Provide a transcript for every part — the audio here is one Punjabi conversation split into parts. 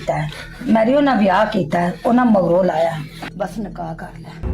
ਕੀਤਾ ਹੈ। ਮੈਰੀ ਉਹਨਾਂ ਵਿਆਹ ਕੀਤਾ ਹੈ, ਉਹਨਾਂ ਮਗਰੋਂ ਲਾਇਆ। ਬਸ ਨਿਕਾਹ ਕਰ ਲਿਆ।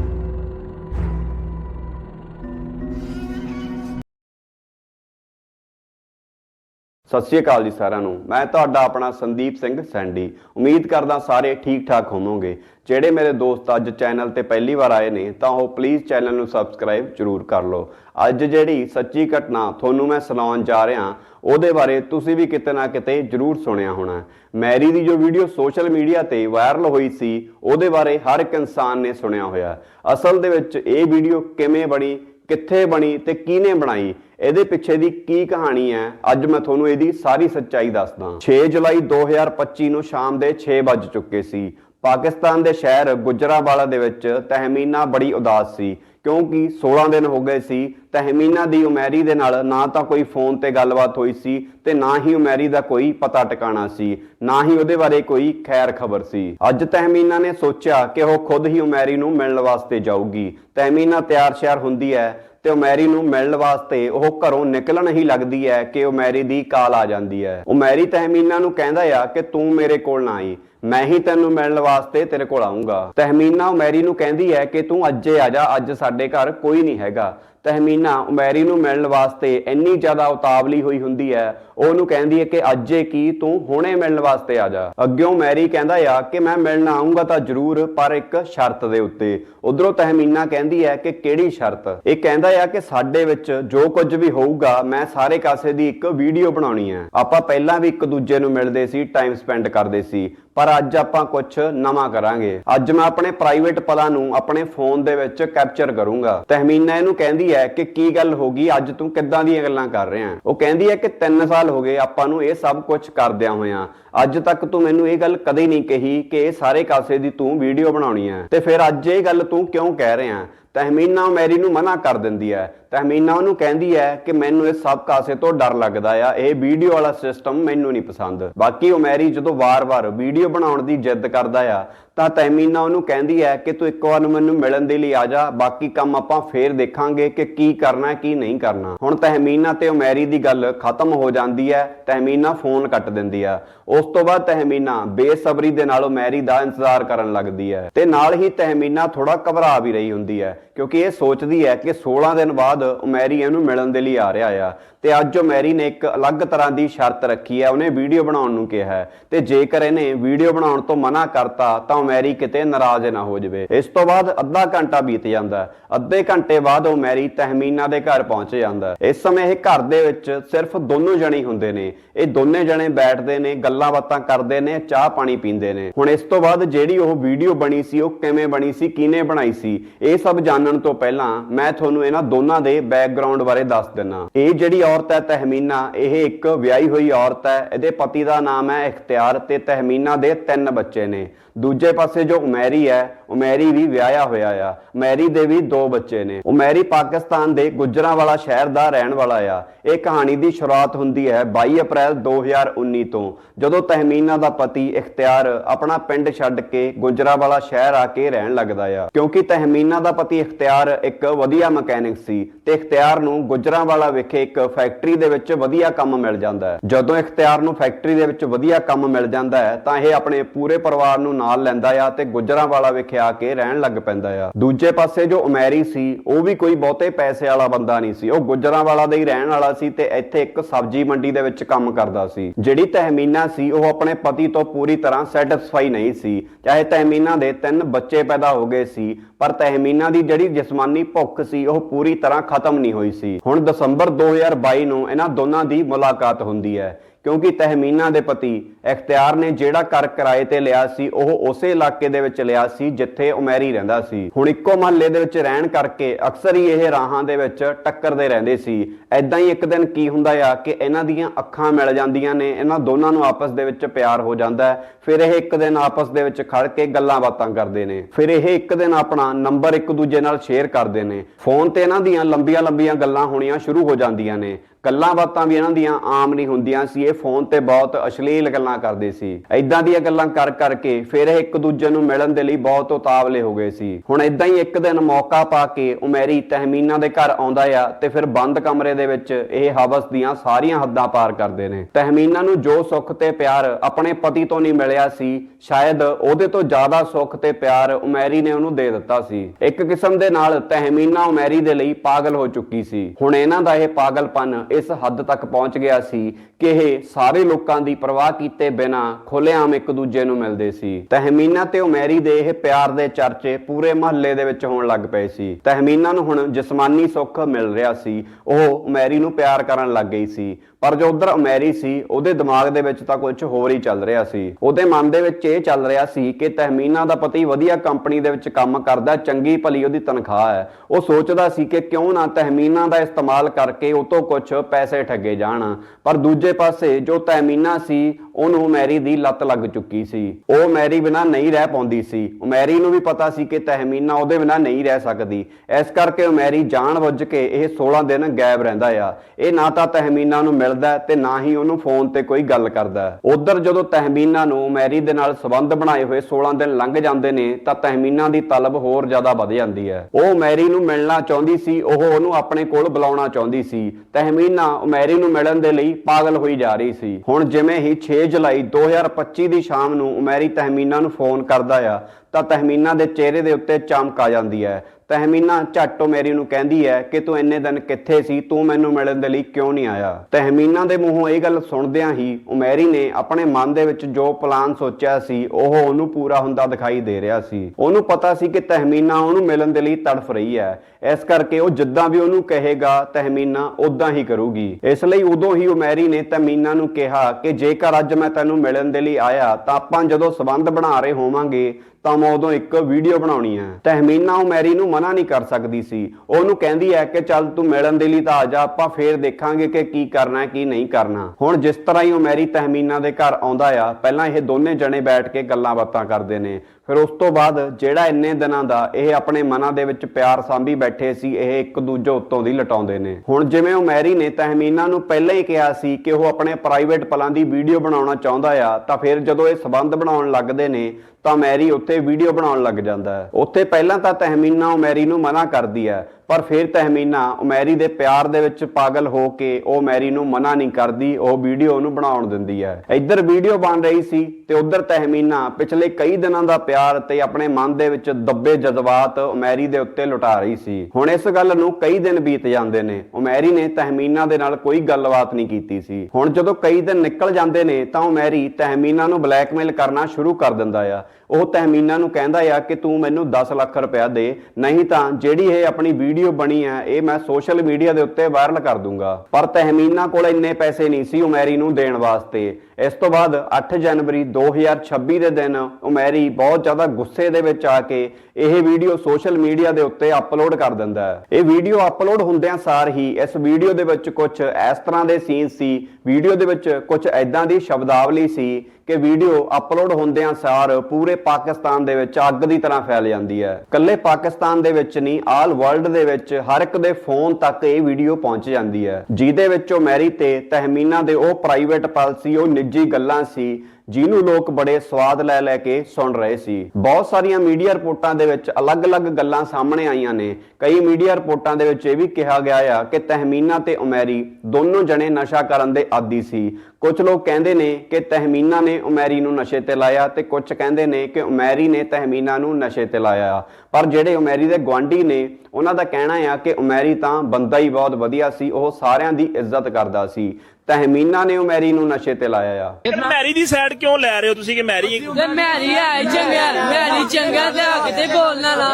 ਸਤਿ ਸ਼੍ਰੀ ਅਕਾਲ ਜੀ ਸਾਰਿਆਂ ਨੂੰ। ਮੈਂ ਤੁਹਾਡਾ ਆਪਣਾ ਸੰਦੀਪ ਸਿੰਘ ਸੈਂਡੀ। ਉਮੀਦ ਕਰਦਾ ਸਾਰੇ ਠੀਕ ਠਾਕ ਹੋਵੋਗੇ। ਜਿਹੜੇ ਮੇਰੇ ਦੋਸਤ ਅੱਜ ਚੈਨਲ ਤੇ ਪਹਿਲੀ ਵਾਰ ਆਏ ਨੇ, ਤਾਂ ਉਹ ਪਲੀਜ਼ ਚੈਨਲ ਨੂੰ ਸਬਸਕ੍ਰਾਈਬ ਜ਼ਰੂਰ ਕਰ ਲਓ। ਅੱਜ ਜਿਹੜੀ ਸੱਚੀ ਘਟਨਾ ਤੁਹਾਨੂੰ ਮੈਂ ਸੁਣਾਉਣ ਜਾ ਰਿਹਾ, ਉਹਦੇ ਬਾਰੇ ਤੁਸੀਂ ਵੀ ਕਿਤੇ ਨਾ ਕਿਤੇ ਜ਼ਰੂਰ ਸੁਣਿਆ ਹੋਣਾ। ਮੈਰੀ ਦੀ ਜੋ ਵੀਡੀਓ ਸੋਸ਼ਲ ਮੀਡੀਆ ਤੇ ਵਾਇਰਲ ਹੋਈ ਸੀ, ਉਹਦੇ ਬਾਰੇ ਹਰ ਇੱਕ ਇਨਸਾਨ ਨੇ ਸੁਣਿਆ ਹੋਇਆ। ਅਸਲ ਦੇ ਵਿੱਚ ਇਹ ਵੀਡੀਓ ਕਿਵੇਂ ਬਣੀ, ਕਿੱਥੇ ਬਣੀ ਤੇ ਕਿਹਨੇ ਬਣਾਈ ਇਹਦੇ ਪਿੱਛੇ ਦੀ ਕੀ ਕਹਾਣੀ ਹੈ? ਅੱਜ ਮੈਂ ਤੁਹਾਨੂੰ ਇਹਦੀ ਸਾਰੀ ਸੱਚਾਈ ਦੱਸਦਾ। 6 ਜੁਲਾਈ 2025 ਨੂੰ ਸ਼ਾਮ ਦੇ 6 ਵੱਜ ਚੁੱਕੇ ਸੀ। ਪਾਕਿਸਤਾਨ ਦੇ ਸ਼ਹਿਰ ਗੁਜਰਾਵਾਲਾ ਦੇ ਵਿੱਚ ਤਹਿਮੀਨਾ ਬੜੀ ਉਦਾਸ ਸੀ। ਕਿਉਂਕਿ 16 ਦਿਨ ਹੋ ਗਏ ਸੀ, ਤਹਿਮੀਨਾ ਦੀ ਉਮੈਰੀ ਦੇ ਨਾਲ ਨਾ ਤਾਂ ਕੋਈ ਫੋਨ ਤੇ ਗੱਲਬਾਤ ਹੋਈ ਸੀ ਤੇ ਨਾ ਹੀ ਉਮੈਰੀ ਦਾ ਕੋਈ ਪਤਾ ਟਿਕਾਣਾ ਸੀ, ਨਾ ਹੀ ਉਹਦੇ ਬਾਰੇ ਕੋਈ ਖੈਰ ਖਬਰ ਸੀ। ਅੱਜ ਤਹਿਮੀਨਾ ਨੇ ਸੋਚਿਆ ਕਿ ਉਹ ਖੁਦ ਹੀ ਉਮੈਰੀ ਨੂੰ ਮਿਲਣ ਵਾਸਤੇ ਜਾਊਗੀ। ਤਹਿਮੀਨਾ ਤਿਆਰ ਸ਼ਿਆਰ ਹੁੰਦੀ ਹੈ। ਤੇ ਉਹ ਮੈਰੀ ਨੂੰ ਮਿਲਣ ਵਾਸਤੇ ਉਹ ਘਰੋਂ ਨਿਕਲਣ ਹੀ ਲੱਗਦੀ ਹੈ ਕਿ ਉਹ ਮੈਰੀ ਦੀ ਕਾਲ ਆ ਜਾਂਦੀ ਹੈ। ਉਹ ਮੈਰੀ ਤਹਿਮੀਨਾ ਨੂੰ ਕਹਿੰਦਾ ਆ ਕਿ ਤੂੰ ਮੇਰੇ ਕੋਲ ਨਾ ਆਈ। ਮੈਂ ਹੀ ਤੈਨੂੰ ਮਿਲਣ ਵਾਸਤੇ ਤੇਰੇ ਕੋਲ ਆਉਂਗਾ ਤਹਿਮੀਨਾ ਉਮੈਰੀ ਨੂੰ ਕਹਿੰਦੀ ਹੈ ਕਿ ਤੂੰ ਅੱਜੇ ਆ ਜਾ, ਅੱਜ ਸਾਡੇ ਘਰ ਕੋਈ ਨਹੀਂ ਹੈਗਾ। ਤਹਿਮੀਨਾ ਉਮੈਰੀ ਨੂੰ ਮਿਲਣ ਵਾਸਤੇ ਇੰਨੀ ਜ਼ਿਆਦਾ ਉਤਾਵਲੀ ਹੋਈ ਹੁੰਦੀ ਹੈ, ਉਹਨੂੰ ਕਹਿੰਦੀ ਹੈ ਕਿ ਅੱਜੇ ਕੀ ਤੂੰ ਹੁਣੇ ਮਿਲਣ ਵਾਸਤੇ ਆ ਜਾ। ਅੱਗਿਓਂ ਮੈਰੀ ਕਹਿੰਦਾ ਆ ਕਿ ਮੈਂ ਮਿਲਣ ਆਉਂਗਾ ਤਾਂ ਜ਼ਰੂਰ, ਪਰ ਇੱਕ ਸ਼ਰਤ ਦੇ ਉੱਤੇ। ਉਧਰੋਂ ਤਹਿਮੀਨਾ ਕਹਿੰਦੀ ਹੈ ਕਿ ਕਿਹੜੀ ਸ਼ਰਤ? ਇਹ ਕਹਿੰਦਾ ਆ ਕਿ ਸਾਡੇ ਵਿੱਚ ਜੋ ਕੁਝ ਵੀ ਹੋਊਗਾ, ਮੈਂ ਸਾਰੇ ਕਾਸੇ ਦੀ ਇੱਕ ਵੀਡੀਓ ਬਣਾਉਣੀ ਹੈ। ਆਪਾਂ ਪਹਿਲਾਂ ਵੀ ਇੱਕ ਦੂਜੇ ਨੂੰ ਮਿਲਦੇ ਸੀ ਟਾਈਮ ਸਪੈਂਡ ਕਰਦੇ ਸੀ। ਪਰ ਅੱਜ ਆਪਾਂ ਕੁਝ ਨਵਾਂ ਕਰਾਂਗੇ। ਅੱਜ ਮੈਂ ਆਪਣੇ ਪ੍ਰਾਈਵੇਟ ਪਲਾਂ ਨੂੰ ਆਪਣੇ ਫੋਨ ਦੇ ਵਿੱਚ ਕੈਪਚਰ ਕਰੂੰਗਾ। ਤਹਿਮੀਨਾ ਇਹਨੂੰ ਕਹਿੰਦੀ ਹੈ ਕਿ ਕੀ ਗੱਲ ਹੋ ਗਈ, ਅੱਜ ਤੂੰ ਕਿੱਦਾਂ ਦੀਆਂ ਗੱਲਾਂ ਕਰ ਰਿਹਾ ਉਹ ਕਹਿੰਦੀ ਹੈ ਕਿ 3 ਸਾਲ ਹੋ ਗਏ ਆਪਾਂ ਨੂੰ ਇਹ ਸਭ ਕੁਝ ਕਰਦਿਆਂ ਹੋਇਆਂ। ਅੱਜ ਤੱਕ ਤੂੰ ਮੈਨੂੰ ਇਹ ਗੱਲ ਕਦੇ ਨਹੀਂ ਕਹੀ ਕਿ ਇਹ ਸਾਰੇ ਕਾਸੇ ਦੀ ਤੂੰ ਵੀਡੀਓ ਬਣਾਉਣੀ ਹੈ। ਤੇ ਫਿਰ ਅੱਜ ਇਹ ਗੱਲ ਤੂੰ ਕਿਉਂ ਕਹਿ ਰਿਹਾ ਤਹਿਮੀਨਾ ਮੈਰੀ ਨੂੰ ਮਨਾ ਕਰ ਦਿੰਦੀ ਹੈ। ਤਹਿਮੀਨਾ ਉਹਨੂੰ ਕਹਿੰਦੀ ਹੈ ਕਿ ਮੈਨੂੰ ਇਸ ਸਭ ਕਾਸੇ ਤੋਂ ਡਰ ਲੱਗਦਾ ਆ। ਇਹ ਵੀਡੀਓ ਵਾਲਾ ਸਿਸਟਮ ਮੈਨੂੰ ਨਹੀਂ ਪਸੰਦ। ਬਾਕੀ ਉਹ ਮੈਰੀ ਜਦੋਂ ਵਾਰ-ਵਾਰ ਵੀਡੀਓ ਬਣਾਉਣ ਦੀ ਜਿੱਦ ਕਰਦਾ ਆ ਤਾਂ ਤਹਿਮੀਨਾ ਉਹਨੂੰ ਕਹਿੰਦੀ ਹੈ ਕਿ ਤੂੰ ਇੱਕ ਵਾਰ ਮੈਨੂੰ ਮਿਲਣ ਦੇ ਲਈ ਆ ਜਾ, ਬਾਕੀ ਕੰਮ ਆਪਾਂ ਫੇਰ ਦੇਖਾਂਗੇ ਕਿ ਕੀ ਕਰਨਾ ਕੀ ਨਹੀਂ ਕਰਨਾ। ਹੁਣ ਤਹਿਮੀਨਾ ਤੇ ਉਹ ਦੀ ਗੱਲ ਖਤਮ ਹੋ ਜਾਂਦੀ ਹੈ, ਤਹਿਮੀਨਾ ਫੋਨ ਕੱਟ ਦਿੰਦੀ ਆ ਉਸ ਤੋਂ ਬਾਅਦ ਤਹਿਮੀਨਾ ਬੇਸਬਰੀ ਦੇ ਨਾਲ ਉਹ ਮੈਰੀ ਦਾ ਇੰਤਜ਼ਾਰ ਕਰਨ ਲੱਗਦੀ ਹੈ ਤੇ ਨਾਲ ਹੀ ਤਹਿਮੀਨਾ ਥੋੜਾ ਘਬਰਾ ਵੀ ਰਹੀ ਹੁੰਦੀ ਹੈ ਕਿਉਂਕਿ ਇਹ ਸੋਚਦੀ ਹੈ ਕਿ 16 ਦਿਨ ਬਾਅਦ ਉਹ ਇਹਨੂੰ ਮਿਲਣ ਦੇ ਲਈ ਆ ਰਿਹਾ ਆ। ਤੇ ਅੱਜ ਉਹ ਮੈਰੀ ਨੇ ਇੱਕ ਅਲੱਗ ਤਰ੍ਹਾਂ ਦੀ ਸ਼ਰਤ ਰੱਖੀ ਹੈ, ਉਹਨੇ ਵੀਡੀਓ ਬਣਾਉਣ ਨੂੰ ਕਿਹਾ ਹੈ। ਤੇ ਜੇਕਰ ਇਹਨੇ ਵੀਡੀਓ ਬਣਾਉਣ ਤੋਂ ਮਨਾ ਕਰਤਾ, ਤਾਂ ਉਮੈਰੀ ਕਿਤੇ ਨਾਰਾਜ਼ ਨਾ ਹੋ ਜਾਵੇ। ਇਸ ਤੋਂ ਬਾਅਦ ਅੱਧਾ ਘੰਟਾ ਬੀਤ ਜਾਂਦਾ ਅੱਧੇ ਘੰਟੇ ਬਾਅਦ ਉਹ ਮੈਰੀ ਤਹਿਮੀਨਾ ਦੇ ਘਰ ਪਹੁੰਚ ਜਾਂਦਾ ਇਸ ਸਮੇਂ ਇਹ ਘਰ ਦੇ ਵਿੱਚ ਸਿਰਫ ਦੋਨੋਂ ਜਣੇ ਹੁੰਦੇ ਨੇ। ਇਹ ਦੋਨੇ ਜਣੇ ਬੈਠਦੇ ਨੇ, ਗੱਲਾਂ ਬਾਤਾਂ ਕਰਦੇ ਨੇ, ਚਾਹ ਪਾਣੀ ਪੀਂਦੇ ਨੇ। ਹੁਣ ਇਸ ਤੋਂ ਬਾਅਦ ਜਿਹੜੀ ਉਹ ਵੀਡੀਓ ਬਣੀ ਸੀ, ਉਹ ਕਿਵੇਂ ਬਣੀ ਸੀ, ਕਿਹਨੇ ਬਣਾਈ ਸੀ, ਇਹ ਸਭ ਜਾਣਨ ਤੋਂ ਪਹਿਲਾਂ ਮੈਂ ਤੁਹਾਨੂੰ ਇਹਨਾਂ ਦੋਨਾਂ ਦੇ ਬੈਕਗ੍ਰਾਉਂਡ ਬਾਰੇ ਦੱਸ ਦਿੰਨਾ। ਇਹ ਜਿਹੜੀ ਔਰਤ ਹੈ, ਤਹਿਮੀਨਾ, ਇਹ ਇੱਕ ਵਿਆਹੀ ਹੋਈ ਔਰਤ ਹੈ। ਇਹਦੇ ਪਤੀ ਦਾ ਨਾਮ ਹੈ ਇਖਤਿਆਰ ਤੇ ਤਹਿਮੀਨਾ ਦੇ ਤਿੰਨ ਬੱਚੇ ਨੇ। ਦੂਜੇ ਪਾਸੇ ਜੋ ਉਮੈਰੀ ਹੈ ਉਮੈਰੀ ਵੀ ਵਿਆਹਿਆ ਹੋਇਆ ਆ। ਉਮੈਰੀ ਦੇ ਵੀ ਦੋ ਬੱਚੇ ਨੇ। ਉਮੈਰੀ ਪਾਕਿਸਤਾਨ ਦੇ ਗੁਜਰਾਂਵਾਲਾ ਸ਼ਹਿਰ ਦਾ ਰਹਿਣ ਵਾਲਾ ਆ। ਇਹ ਕਹਾਣੀ ਦੀ ਸ਼ੁਰੂਆਤ ਹੁੰਦੀ ਹੈ 22 ਅਪ੍ਰੈਲ 2019 ਤੋਂ, ਜਦੋਂ ਤਹਿਮੀਨਾ ਦਾ ਪਤੀ ਇਖਤਿਆਰ ਆਪਣਾ ਪਿੰਡ ਛੱਡ ਕੇ ਗੁਜਰਾਂਵਾਲਾ ਸ਼ਹਿਰ ਆ ਕੇ ਰਹਿਣ ਲੱਗਦਾ ਆ। ਕਿਉਂਕਿ ਤਹਿਮੀਨਾ ਦਾ ਪਤੀ ਇਖਤਿਆਰ ਇੱਕ ਵਧੀਆ ਮਕੈਨਿਕ ਸੀ ਤੇ ਇਖਤਿਆਰ ਨੂੰ ਗੁਜਰਾਂਵਾਲਾ ਵਿਖੇ ਇੱਕ ਫੈਕਟਰੀ ਦੇ ਵਿੱਚ ਵਧੀਆ ਕੰਮ ਮਿਲ ਜਾਂਦਾ ਹੈ। ਜਦੋਂ ਇਖਤਿਆਰ ਨੂੰ ਫੈਕਟਰੀ ਦੇ ਵਿੱਚ ਵਧੀਆ ਕੰਮ ਮਿਲ ਜਾਂਦਾ ਹੈ, ਤਾਂ ਇਹ ਆਪਣੇ ਪੂਰੇ ਪਰਿਵਾਰ ਨੂੰ ਨਾਲ ਲੈਂਦਾ ਆ ਤੇ ਗੁਜਰਾਂਵਾਲਾ ਵਿਖੇ ਆ ਕੇ ਰਹਿਣ ਲੱਗ ਪੈਂਦਾ ਆ। ਦੂਜੇ ਪਾਸੇ ਜੋ ਉਮੈਰੀ ਸੀ, ਉਹ ਵੀ ਕੋਈ ਬਹੁਤੇ ਪੈਸੇ ਵਾਲਾ ਬੰਦਾ ਨਹੀਂ ਸੀ। ਉਹ ਗੁਜਰਾਂਵਾਲਾ ਦਾ ਹੀ ਰਹਿਣ ਵਾਲਾ ਸੀ ਤੇ ਇੱਥੇ ਇੱਕ ਸਬਜ਼ੀ ਮੰਡੀ ਦੇ ਵਿੱਚ ਕੰਮ ਕਰਦਾ ਸੀ। ਜਿਹੜੀ ਤਹਿਮੀਨਾ ਸੀ, ਉਹ ਆਪਣੇ ਪਤੀ ਤੋਂ ਪੂਰੀ ਤਰ੍ਹਾਂ ਸੈਟੀਸਫਾਈ ਨਹੀਂ ਸੀ। ਚਾਹੇ ਤਹਿਮੀਨਾ ਦੇ ਤਿੰਨ ਬੱਚੇ ਪੈਦਾ ਹੋ ਗਏ ਸੀ, ਪਰ ਤਹਿਮੀਨਾ ਦੀ ਜਿਹੜੀ ਜਿਸਮਾਨੀ ਭੁੱਖ ਸੀ, ਉਹ ਪੂਰੀ ਤਰ੍ਹਾਂ ਖਤਮ ਨਹੀਂ ਹੋਈ ਸੀ। ਹੁਣ ਦਸੰਬਰ 2022 ਨੂੰ ਇਹਨਾਂ ਦੋਨਾਂ ਦੀ ਮੁਲਾਕਾਤ ਹੁੰਦੀ ਹੈ। ਕਿਉਂਕਿ ਤਹਿਮੀਨਾ ਦੇ ਪਤੀ ਇਖਤਿਆਰ ਨੇ ਜਿਹੜਾ ਘਰ ਕਿਰਾਏ ਤੇ ਲਿਆ ਸੀ, ਉਹ ਉਸੇ ਇਲਾਕੇ ਦੇ ਵਿੱਚ ਲਿਆ ਸੀ ਜਿੱਥੇ ਉਮੈਰੀ ਰਹਿੰਦਾ ਸੀ। ਹੁਣ ਇੱਕੋ ਮਹੱਲੇ ਦੇ ਵਿੱਚ ਰਹਿਣ ਕਰਕੇ ਅਕਸਰ ਹੀ ਇਹ ਰਾਹਾਂ ਦੇ ਵਿੱਚ ਟੱਕਰਦੇ ਰਹਿੰਦੇ ਸੀ। ਐਦਾਂ ਹੀ ਇੱਕ ਦਿਨ ਕੀ ਹੁੰਦਾ ਆ ਕਿ ਇਹਨਾਂ ਦੀਆਂ ਅੱਖਾਂ ਮਿਲ ਜਾਂਦੀਆਂ ਨੇ, ਇਹਨਾਂ ਦੋਨਾਂ ਨੂੰ ਆਪਸ ਦੇ ਵਿੱਚ ਪਿਆਰ ਹੋ ਜਾਂਦਾ ਫਿਰ ਇਹ ਇੱਕ ਦਿਨ ਆਪਸ ਦੇ ਵਿੱਚ ਖੜ ਕੇ ਗੱਲਾਂ ਬਾਤਾਂ ਕਰਦੇ ਨੇ। ਫਿਰ ਇਹ ਇੱਕ ਦਿਨ ਆਪਣਾ ਨੰਬਰ ਇੱਕ ਦੂਜੇ ਨਾਲ ਸ਼ੇਅਰ ਕਰਦੇ ਨੇ। ਫੋਨ ਤੇ ਇਹਨਾਂ ਦੀਆਂ ਲੰਬੀਆਂ ਲੰਬੀਆਂ ਗੱਲਾਂ ਹੋਣੀਆਂ ਸ਼ੁਰੂ ਹੋ ਜਾਂਦੀਆਂ ਨੇ। ਗੱਲਾਂ ਬਾਤਾਂ ਵੀ ਇਹਨਾਂ ਦੀਆਂ ਆਮ ਨਹੀਂ ਹੁੰਦੀਆਂ ਸੀ। ਇਹ ਫੋਨ ਤੇ ਬਹੁਤ ਅਸ਼ਲੀਲ ਗੱਲਾਂ ਕਰਦੇ ਸੀ। ਐਦਾਂ ਦੀਆਂ ਗੱਲਾਂ ਕਰ ਕਰਕੇ ਫਿਰ ਇਹ ਇੱਕ ਦੂਜੇ ਨੂੰ ਮਿਲਣ ਦੇ ਲਈ ਬਹੁਤ ਉਤਾਵਲੇ ਹੋ ਗਏ ਸੀ। ਹੁਣ ਐਦਾਂ ਹੀ ਇੱਕ ਦਿਨ ਮੌਕਾ ਪਾ ਕੇ ਉਮੈਰੀ ਤਹਿਮੀਨਾ ਦੇ ਘਰ ਆਉਂਦਾ ਆ ਤੇ ਫਿਰ ਬੰਦ ਕਮਰੇ ਦੇ ਵਿੱਚ ਇਹ ਹਵਸ ਦੀਆਂ ਸਾਰੀਆਂ ਹੱਦਾਂ ਪਾਰ ਕਰਦੇ ਨੇ। ਤਹਿਮੀਨਾ ਨੂੰ ਜੋ ਸੁੱਖ ਤੇ ਪਿਆਰ ਆਪਣੇ ਪਤੀ ਤੋਂ ਨਹੀਂ ਮਿਲਿਆ ਸੀ, ਸ਼ਾਇਦ ਉਹਦੇ ਤੋਂ ਜ਼ਿਆਦਾ ਸੁੱਖ ਤੇ ਪਿਆਰ ਉਮੈਰੀ ਨੇ ਉਹਨੂੰ ਦੇ ਦਿੱਤਾ ਸੀ। ਇੱਕ ਕਿਸਮ ਦੇ ਨਾਲ ਤਹਿਮੀਨਾ ਉਮੈਰੀ ਦੇ ਲਈ ਪਾਗਲ ਹੋ ਚੁੱਕੀ ਸੀ। ਹੁਣ ਇਹਨਾਂ ਦਾ ਇਹ ਪਾਗਲਪਨ ਇਸ ਹੱਦ ਤੱਕ ਪਹੁੰਚ ਗਿਆ ਸੀ ਕਿ ਇਹ ਸਾਰੇ ਲੋਕਾਂ ਦੀ ਪਰਵਾਹ ਕੀਤੇ ਬਿਨਾਂ ਖੁੱਲੇਆਮ ਇੱਕ ਦੂਜੇ ਨੂੰ ਮਿਲਦੇ ਸੀ। ਤਹਿਮੀਨਾ ਤੇ ਉਮੈਰੀ ਦੇ ਇਹ ਪਿਆਰ ਦੇ ਚਰਚੇ ਪੂਰੇ ਮਹੱਲੇ ਦੇ ਵਿੱਚ ਹੋਣ ਲੱਗ ਪਏ ਸੀ। ਤਹਿਮੀਨਾ ਨੂੰ ਹੁਣ ਜਿਸਮਾਨੀ ਸੁੱਖ ਮਿਲ ਰਿਹਾ ਸੀ, ਉਹ ਉਮੈਰੀ ਨੂੰ ਪਿਆਰ ਕਰਨ ਲੱਗ ਗਈ ਸੀ। ਪਰ ਜੋ ਉਧਰ ਉਮੈਰੀ ਸੀ, ਉਹਦੇ ਦਿਮਾਗ ਦੇ ਵਿੱਚ ਤਾਂ ਕੁਝ ਹੋਰ ਹੀ ਚੱਲ ਰਿਹਾ ਸੀ। ਉਹਦੇ ਮਨ ਦੇ ਵਿੱਚ ਇਹ ਚੱਲ ਰਿਹਾ ਸੀ ਕਿ ਤਹਿਮੀਨਾ ਦਾ ਪਤੀ ਵਧੀਆ ਕੰਪਨੀ ਦੇ ਵਿੱਚ ਕੰਮ ਕਰਦਾ, ਚੰਗੀ ਭਲੀ ਉਹਦੀ ਤਨਖਾਹ ਹੈ। ਉਹ ਸੋਚਦਾ ਸੀ ਕਿ ਕਿਉਂ ਨਾ ਤਹਿਮੀਨਾ ਦਾ ਇਸਤੇਮਾਲ ਕਰਕੇ ਉਹ ਤੋਂ ਕੁਝ ਪੈਸੇ ਠੱਗੇ ਜਾਣ। ਪਰ ਦੂਜੇ ਪਾਸੇ ਜੋ ਤਹਿਮੀਨਾ ਸੀ, ਉਹਨੂੰ ਮੈਰੀ ਦੀ ਲੱਤ ਲੱਗ ਚੁੱਕੀ ਸੀ। ਉਹ ਮੈਰੀ ਬਿਨਾ ਨਹੀਂ ਰਹਿ ਪਾਉਂਦੀ ਸੀ। ਮੈਰੀ ਨੂੰ ਵੀ ਪਤਾ ਸੀ ਕਿ ਤਹਿਮੀਨਾ ਉਹਦੇ ਬਿਨਾ ਨਹੀਂ ਰਹਿ ਸਕਦੀ। ਇਸ ਕਰਕੇ ਮੈਰੀ ਜਾਣ ਕੇ ਇਹ 16 ਦਿਨ ਗਾਇਬ ਰਹਿੰਦਾ ਆ। ਇਹ ਨਾ ਤਾਂ ਤਹਿਮੀਨਾ ਨੂੰ ਮਿਲਦਾ ਤੇ ਨਾ ਹੀ ਉਹਨੂੰ ਫੋਨ ਤੇ ਕੋਈ ਗੱਲ ਕਰਦਾ। ਉਧਰ ਜਦੋਂ ਤਹਿਮੀਨਾ ਨੂੰ ਮੈਰੀ ਦੇ ਨਾਲ ਸਬੰਧ ਬਣਾਏ ਹੋਏ 16 ਦਿਨ ਲੰਘ ਜਾਂਦੇ ਨੇ, ਤਾਂ ਤਹਿਮੀਨਾ ਦੀ ਤਲਬ ਹੋਰ ਜ਼ਿਆਦਾ ਵੱਧ ਜਾਂਦੀ ਹੈ। ਉਹ ਮੈਰੀ ਨੂੰ ਮਿਲਣਾ ਚਾਹੁੰਦੀ ਸੀ, ਉਹ ਉਹਨੂੰ ਆਪਣੇ ਕੋਲ ਬੁਲਾਉਣਾ ਚਾਹੁੰਦੀ ਸੀ। ਤਹਿਮੀਨਾ ਮੈਰੀ ਨੂੰ ਮਿਲਣ ਦੇ ਲਈ ਪਾਗਲ ਹੋਈ ਜਾ ਰਹੀ ਸੀ। ਹੁਣ ਜਿਵੇਂ ਹੀ 6 ਜੁਲਾਈ 2025 ਦੀ ਸ਼ਾਮ ਨੂੰ ਉਮੈਰੀ ਤਹਿਮੀਨਾ ਨੂੰ ਫੋਨ ਕਰਦਾ ਆ, ਤਾਂ ਤਹਿਮੀਨਾ ਦੇ ਚਿਹਰੇ ਦੇ ਉੱਤੇ ਚਮਕ ਆ ਜਾਂਦੀ ਹੈ। ਤਹਿਮੀਨਾ ਝੱਟੋ ਮੇਰੀ ਨੂੰ ਕਹਿੰਦੀ ਹੈ ਕਿ ਤੂੰ ਇੰਨੇ ਦਿਨ ਕਿੱਥੇ ਸੀ, ਤੂੰ ਮੈਨੂੰ ਮਿਲਣ ਦੇ ਲਈ ਕਿਉਂ ਨਹੀਂ ਆਇਆ? ਤਹਿਮੀਨਾ ਦੇ ਮੂੰਹੋਂ ਇਹ ਗੱਲ ਸੁਣਦਿਆਂ ਹੀ ਉਮੈਰੀ ਨੇ ਆਪਣੇ ਮਨ ਦੇ ਵਿੱਚ ਜੋ ਪਲਾਨ ਸੋਚਿਆ ਸੀ, ਉਹ ਉਹਨੂੰ ਪੂਰਾ ਹੁੰਦਾ ਦਿਖਾਈ ਦੇ ਰਿਹਾ ਸੀ। ਉਹਨੂੰ ਪਤਾ ਸੀ ਕਿ ਤਹਿਮੀਨਾ ਉਹਨੂੰ ਮਿਲਣ ਦੇ ਲਈ ਤੜਫ ਰਹੀ ਹੈ। ਇਸ ਕਰਕੇ ਉਹ ਜਿੱਦਾਂ ਵੀ ਉਹਨੂੰ ਕਹੇਗਾ, ਤਹਿਮੀਨਾ ਉਦਾਂ ਹੀ ਕਰੂਗੀ। ਇਸ ਲਈ ਉਦੋਂ ਹੀ ਉਮੈਰੀ ਨੇ ਤਹਿਮੀਨਾ ਨੂੰ ਕਿਹਾ ਕਿ ਜੇਕਰ ਅੱਜ ਮੈਂ ਤੈਨੂੰ ਮਿਲਣ ਦੇ ਲਈ ਆਇਆ, ਤਾਂ ਆਪਾਂ ਜਦੋਂ ਸਬੰਧ ਬਣਾ ਰਹੇ ਹੋਵਾਂਗੇ ਤਾਂ ਮੈਂ ਉਦੋਂ ਇੱਕ ਵੀਡੀਓ ਬਣਾਉਣੀ ਹੈ। ਤਹਿਮੀਨਾ ਉਮੈਰੀ ਨੂੰ ਮਨਾ ਨਹੀਂ ਕਰ ਸਕਦੀ ਸੀ। ਉਹਨੂੰ ਕਹਿੰਦੀ ਹੈ ਕਿ ਚੱਲ ਤੂੰ ਮਿਲਣ ਦੇ ਲਈ ਤਾਂ ਆ ਜਾ, ਆਪਾਂ ਫੇਰ ਦੇਖਾਂਗੇ ਕਿ ਕੀ ਕਰਨਾ ਹੈ ਕੀ ਨਹੀਂ ਕਰਨਾ। ਹੁਣ ਜਿਸ ਤਰ੍ਹਾਂ ਹੀ ਉਮੈਰੀ ਤਹਿਮੀਨਾ ਦੇ ਘਰ ਆਉਂਦਾ ਆ, ਪਹਿਲਾਂ ਇਹ ਦੋਨੇ ਜਣੇ ਬੈਠ ਕੇ ਗੱਲਾਂ ਬਾਤਾਂ ਕਰਦੇ ਨੇ। ਫਿਰ ਉਸ ਤੋਂ ਬਾਅਦ ਜਿਹੜਾ ਇੰਨੇ ਦਿਨਾਂ ਦਾ ਇਹ ਆਪਣੇ ਮਨਾਂ ਦੇ ਵਿੱਚ ਪਿਆਰ ਸਾਂਭੀ ਬੈਠੇ ਸੀ, ਇਹ ਇੱਕ ਦੂਜੇ ਉੱਤੋਂ ਦੀ ਲਟਾਉਂਦੇ ਨੇ। ਹੁਣ ਜਿਵੇਂ ਉਹ ਮੈਰੀ ਨੇ ਤਹਿਮੀਨਾ ਨੂੰ ਪਹਿਲਾਂ ਹੀ ਕਿਹਾ ਸੀ ਕਿ ਉਹ ਆਪਣੇ ਪ੍ਰਾਈਵੇਟ ਪਲਾਂ ਦੀ ਵੀਡੀਓ ਬਣਾਉਣਾ ਚਾਹੁੰਦਾ ਆ, ਤਾਂ ਫਿਰ ਜਦੋਂ ਇਹ ਸਬੰਧ ਬਣਾਉਣ ਲੱਗਦੇ ਨੇ, ਤਾਂ ਮੈਰੀ ਉੱਥੇ ਵੀਡੀਓ ਬਣਾਉਣ ਲੱਗ ਜਾਂਦਾ ਹੈ। ਉੱਥੇ ਪਹਿਲਾਂ ਤਾਂ ਤਹਿਮੀਨਾ ਉਮੈਰੀ ਨੂੰ ਮਨਾ ਕਰਦੀ ਹੈ ਪਰ ਫਿਰ ਤਹਿਮੀਨਾ ਉਮੈਰੀ ਦੇ ਪਿਆਰ ਦੇ ਵਿੱਚ ਪਾਗਲ ਹੋ ਕੇ ਉਹ ਮੈਰੀ ਨੂੰ ਮਨਾ ਨਹੀਂ ਕਰਦੀ, ਉਹ ਵੀਡੀਓ ਨੂੰ ਬਣਾਉਣ ਦਿੰਦੀ ਹੈ। ਇੱਧਰ ਵੀਡੀਓ ਬਣ ਰਹੀ ਸੀ ਤੇ ਉੱਧਰ ਤਹਿਮੀਨਾ ਪਿਛਲੇ ਕਈ ਦਿਨਾਂ ਦਾ ਪਿਆਰ ਤੇ ਆਪਣੇ ਮਨ ਦੇ ਵਿੱਚ ਦੱਬੇ ਜਜ਼ਬਾਤ ਉਮੈਰੀ ਦੇ ਉੱਤੇ ਲੁਟਾ ਰਹੀ ਸੀ। ਹੁਣ ਇਸ ਗੱਲ ਨੂੰ ਕਈ ਦਿਨ ਬੀਤ ਜਾਂਦੇ ਨੇ ਉਮੈਰੀ ਨੇ ਤਹਿਮੀਨਾ ਦੇ ਨਾਲ ਕੋਈ ਗੱਲਬਾਤ ਨਹੀਂ ਕੀਤੀ ਸੀ। ਹੁਣ ਜਦੋਂ ਕਈ ਦਿਨ ਨਿਕਲ ਜਾਂਦੇ ਨੇ ਤਾਂ ਉਮੈਰੀ ਤਹਿਮੀਨਾ ਨੂੰ ਬਲੈਕਮੇਲ ਕਰਨਾ ਸ਼ੁਰੂ ਕਰ ਦਿੰਦਾ ਆ। ਉਹ ਤਹਿਮੀਨਾ ਨੂੰ ਕਹਿੰਦਾ ਆ ਕਿ ਤੂੰ ਮੈਨੂੰ 10 ਲੱਖ ਰੁਪਇਆ ਦੇ। ਨਹੀਂ ਤਾਂ ਜਿਹੜੀ ਇਹ ਆਪਣੀ ਵੀਡੀਓ ਬਣੀ ਆ, ਇਹ ਮੈਂ ਸੋਸ਼ਲ ਮੀਡੀਆ ਦੇ ਉੱਤੇ ਵਾਇਰਲ ਕਰ ਦੂੰਗਾ। ਪਰ ਤਹਿਮੀਨਾ ਕੋਲ ਇੰਨੇ ਪੈਸੇ ਨਹੀਂ ਸੀ ਉਮੈਰੀ ਨੂੰ ਦੇਣ ਵਾਸਤੇ। ਇਸ ਤੋਂ ਬਾਅਦ 8 ਜਨਵਰੀ 2026 ਦੇ ਦਿਨ ਉਮੈਰੀ ਬਹੁਤ ਜ਼ਿਆਦਾ ਗੁੱਸੇ ਦੇ ਵਿੱਚ ਆ ਕੇ ਇਹ ਵੀਡੀਓ ਸੋਸ਼ਲ ਮੀਡੀਆ ਦੇ ਉੱਤੇ ਅਪਲੋਡ ਕਰ ਦਿੰਦਾ ਹੈ। ਇਹ ਵੀਡੀਓ ਅਪਲੋਡ ਹੁੰਦਿਆਂ ਸਾਰ ਹੀ ਇਸ ਵੀਡੀਓ ਦੇ ਵਿੱਚ ਕੁਝ ਇਸ ਤਰ੍ਹਾਂ ਦੇ ਸੀਨ ਸੀ। ਵੀਡੀਓ ਦੇ ਵਿੱਚ ਕੁਝ ਐਦਾਂ ਦੀ ਸ਼ਬਦਾਵਲੀ ਸੀ ਕਿ ਵੀਡੀਓ ਅਪਲੋਡ ਹੁੰਦਿਆਂ ਸਾਰ ਪੂਰੇ ਪਾਕਿਸਤਾਨ ਦੇ ਵਿੱਚ ਅੱਗ ਦੀ ਤਰ੍ਹਾਂ ਫੈਲ ਜਾਂਦੀ ਹੈ। ਕੱਲੇ ਪਾਕਿਸਤਾਨ ਦੇ ਵਿੱਚ ਨਹੀਂ, ਆਲ ਵਰਲਡ ਦੇ ਵਿੱਚ ਹਰ ਇੱਕ ਦੇ ਫੋਨ ਤੱਕ ਇਹ ਵੀਡੀਓ ਪਹੁੰਚ ਜਾਂਦੀ ਹੈ। ਜਿਹਦੇ ਵਿੱਚ ਉਹ ਮੈਰੀ ਤੇ ਤਹਿਮੀਨਾ ਦੇ ਉਹ ਪ੍ਰਾਈਵੇਟ ਪਲ ਸੀ, ਉਹ ਨਿੱਜੀ ਗੱਲਾਂ ਸੀ ਜਿਹਨੂੰ ਲੋਕ ਬੜੇ ਸਵਾਦ ਲੈ ਲੈ ਕੇ ਸੁਣ ਰਹੇ ਸੀ। ਬਹੁਤ ਸਾਰੀਆਂ ਮੀਡੀਆ ਰਿਪੋਰਟਾਂ ਦੇ ਵਿੱਚ ਅਲੱਗ-ਅਲੱਗ ਗੱਲਾਂ ਸਾਹਮਣੇ ਆਈਆਂ ਨੇ। ਕਈ ਮੀਡੀਆ ਰਿਪੋਰਟਾਂ ਦੇ ਵਿੱਚ ਇਹ ਵੀ ਕਿਹਾ ਗਿਆ ਆ ਕਿ ਤਹਿਮੀਨਾ ਤੇ ਉਮੈਰੀ ਦੋਨੋਂ ਜਣੇ ਨਸ਼ਾ ਕਰਨ ਦੇ ਆਦੀ ਸੀ। ਕੁਝ ਲੋਕ ਕਹਿੰਦੇ ਨੇ ਕਿ ਤਹਿਮੀਨਾ ਨੇ ਉਮੈਰੀ ਨੂੰ ਨਸ਼ੇ ਤੇ ਲਾਇਆ ਤੇ ਕੁਝ ਕਹਿੰਦੇ ਨੇ ਕਿ ਉਮੈਰੀ ਨੇ ਤਹਿਮੀਨਾ ਨੂੰ ਨਸ਼ੇ ਤੇ ਲਾਇਆ। ਪਰ ਜਿਹੜੇ ਉਮੈਰੀ ਦੇ ਗਵਾਂਢੀ ਨੇ, ਉਹਨਾਂ ਦਾ ਕਹਿਣਾ ਆ ਕਿ ਉਮੈਰੀ ਤਾਂ ਬੰਦਾ ਹੀ ਬਹੁਤ ਵਧੀਆ ਸੀ, ਉਹ ਸਾਰਿਆਂ ਦੀ ਇੱਜ਼ਤ ਕਰਦਾ ਸੀ। ਤਹਿਮੀਨਾ ਨੇ ਉਮੈਰੀ ਨੂੰ ਨਸ਼ੇ ਤੇ ਲਾਇਆ ਆ। ਮੈਰੀ ਦੀ ਸਾਈਡ ਕਿਉਂ ਲੈ ਰਹੇ ਹੋ ਤੁਸੀਂ ਕਿ ਮੈਰੀ ਤੇ ਮੈਰੀ ਹੈ ਚੰਗਾ ਮੈਰੀ ਚੰਗਾ ਤੇ ਹੱਕ ਤੇ ਬੋਲਣਾ ਨਾ।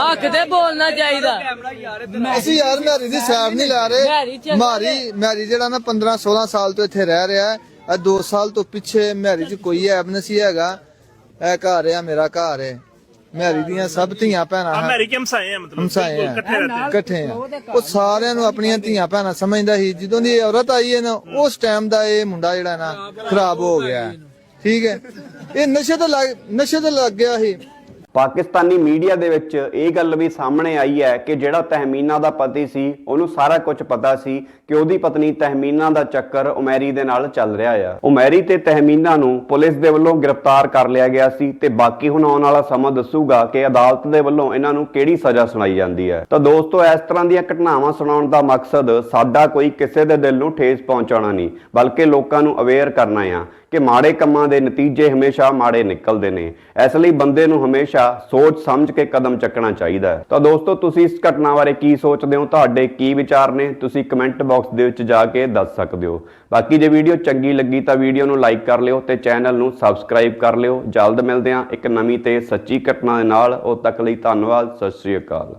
ਹੱਕ ਤੇ ਬੋਲਣਾ ਚਾਹੀਦਾ। ਅਸੀਂ ਯਾਰ ਮੈਰੀ ਦੀ ਸਾਈਡ ਨਹੀਂ ਲੈ ਮੈਰੀ ਰਹੇ ਚੰਗਾ ਮਾਰੀ ਮੈਰੀ ਜਿਹੜਾ ਨਾ 15 16 ਸਾਲ ਤੋਂ ਇੱਥੇ ਰਹਿ ਰਿਹਾ ਹੈ ਇਹ 2 ਸਾਲ ਤੋਂ ਪਿੱਛੇ ਮੈਰੀ 'ਚ ਕੋਈ ਐਬ ਨਹੀਂ ਹੈਗਾ। ਇਹ ਘਰ ਆ ਮੇਰਾ ਘਰ ਹੈ ਮੈਰੀ ਦੀਆਂ ਸਭ ਧੀਆਂ ਭੈਣਾਂ ਆ ਹਨ ਮੈਰੀ ਕੇ ਹਮਸਾਏ ਆ ਮਤਲਬ ਹਮਸਾਏ ਬਿਲਕੁਲ ਇਕੱਠੇ ਰਹਤੇ ਹੈ। ਇਕੱਠੇ ਆ। ਉਹ ਸਾਰਿਆਂ ਨੂੰ ਆਪਣੀਆਂ ਧੀਆਂ ਭੈਣਾਂ ਸਮਝਦਾ ਸੀ। ਜਦੋਂ ਦੀ ਇਹ ਔਰਤ ਆਈ ਹੈ ਨਾ ਉਸ ਟਾਈਮ ਦਾ ਇਹ ਮੁੰਡਾ ਜਿਹੜਾ ਨਾ ਖਰਾਬ ਹੋ ਗਿਆ। ਹੈ। ਠੀਕ ਹੈ। ਇਹ ਨਸ਼ੇ ਤੇ ਲੱਗ ਨਸ਼ੇ ਤੇ ਲੱਗ ਗਿਆ ਸੀ। ਪਾਕਿਸਤਾਨੀ ਮੀਡੀਆ ਦੇ ਵਿੱਚ ਇਹ ਗੱਲ ਵੀ ਸਾਹਮਣੇ ਆਈ ਹੈ ਕਿ ਜਿਹੜਾ ਤਹਿਮੀਨਾ ਦਾ ਪਤੀ ਸੀ, ਉਹਨੂੰ ਸਾਰਾ ਕੁਝ ਪਤਾ ਸੀ ਕਿ ਉਹਦੀ ਪਤਨੀ ਤਹਿਮੀਨਾ ਦਾ ਚੱਕਰ ਉਮੈਰੀ ਦੇ ਨਾਲ ਚੱਲ ਰਿਹਾ ਆ। ਉਮੈਰੀ ਤੇ ਤਹਿਮੀਨਾ ਨੂੰ ਪੁਲਿਸ ਦੇ ਵੱਲੋਂ ਗ੍ਰਿਫਤਾਰ ਕਰ ਲਿਆ ਗਿਆ ਸੀ ਤੇ ਬਾਕੀ ਹੁਣ ਆਉਣ ਵਾਲਾ ਸਮਾਂ ਦੱਸੂਗਾ ਕਿ ਅਦਾਲਤ ਦੇ ਵੱਲੋਂ ਇਹਨਾਂ ਨੂੰ ਕਿਹੜੀ ਸਜ਼ਾ ਸੁਣਾਈ ਜਾਂਦੀ ਹੈ। ਤਾਂ ਦੋਸਤੋ, ਇਸ ਤਰ੍ਹਾਂ ਦੀਆਂ ਘਟਨਾਵਾਂ ਸੁਣਾਉਣ ਦਾ ਮਕਸਦ ਸਾਡਾ ਕੋਈ ਕਿਸੇ ਦੇ ਦਿਲ ਨੂੰ ਠੇਸ ਪਹੁੰਚਾਉਣਾ ਨਹੀਂ, ਬਲਕਿ ਲੋਕਾਂ ਨੂੰ ਅਵੇਅਰ ਕਰਨਾ ਆ। ਕਿ ਮਾੜੇ ਕੰਮਾਂ ਦੇ ਨਤੀਜੇ ਹਮੇਸ਼ਾ ਮਾੜੇ ਨਿਕਲਦੇ ਨੇ। ਇਸ ਲਈ ਬੰਦੇ ਨੂੰ ਹਮੇਸ਼ਾ ਸੋਚ ਸਮਝ ਕੇ ਕਦਮ ਚੱਕਣਾ ਚਾਹੀਦਾ ਹੈ। ਤਾਂ ਦੋਸਤੋ, ਤੁਸੀਂ ਇਸ ਘਟਨਾ ਬਾਰੇ ਕੀ ਸੋਚਦੇ ਹੋ? ਤੁਹਾਡੇ ਕੀ ਵਿਚਾਰ ਨੇ? ਤੁਸੀਂ ਕਮੈਂਟ ਬਾਕਸ ਦੇ ਵਿੱਚ ਜਾ ਕੇ ਦੱਸ ਸਕਦੇ ਹੋ। ਬਾਕੀ ਜੇ ਵੀਡੀਓ ਚੰਗੀ ਲੱਗੀ ਤਾਂ ਵੀਡੀਓ ਨੂੰ ਲਾਈਕ ਕਰ ਲਿਓ ਤੇ ਚੈਨਲ ਨੂੰ ਸਬਸਕ੍ਰਾਈਬ ਕਰ ਲਿਓ। ਜਲਦ ਮਿਲਦੇ ਹਾਂ ਇੱਕ ਨਵੀਂ ਤੇ ਸੱਚੀ ਘਟਨਾ ਦੇ ਨਾਲ। ਉਦ ਤੱਕ ਲਈ ਧੰਨਵਾਦ। ਸਤਿ ਸ਼੍ਰੀ ਅਕਾਲ।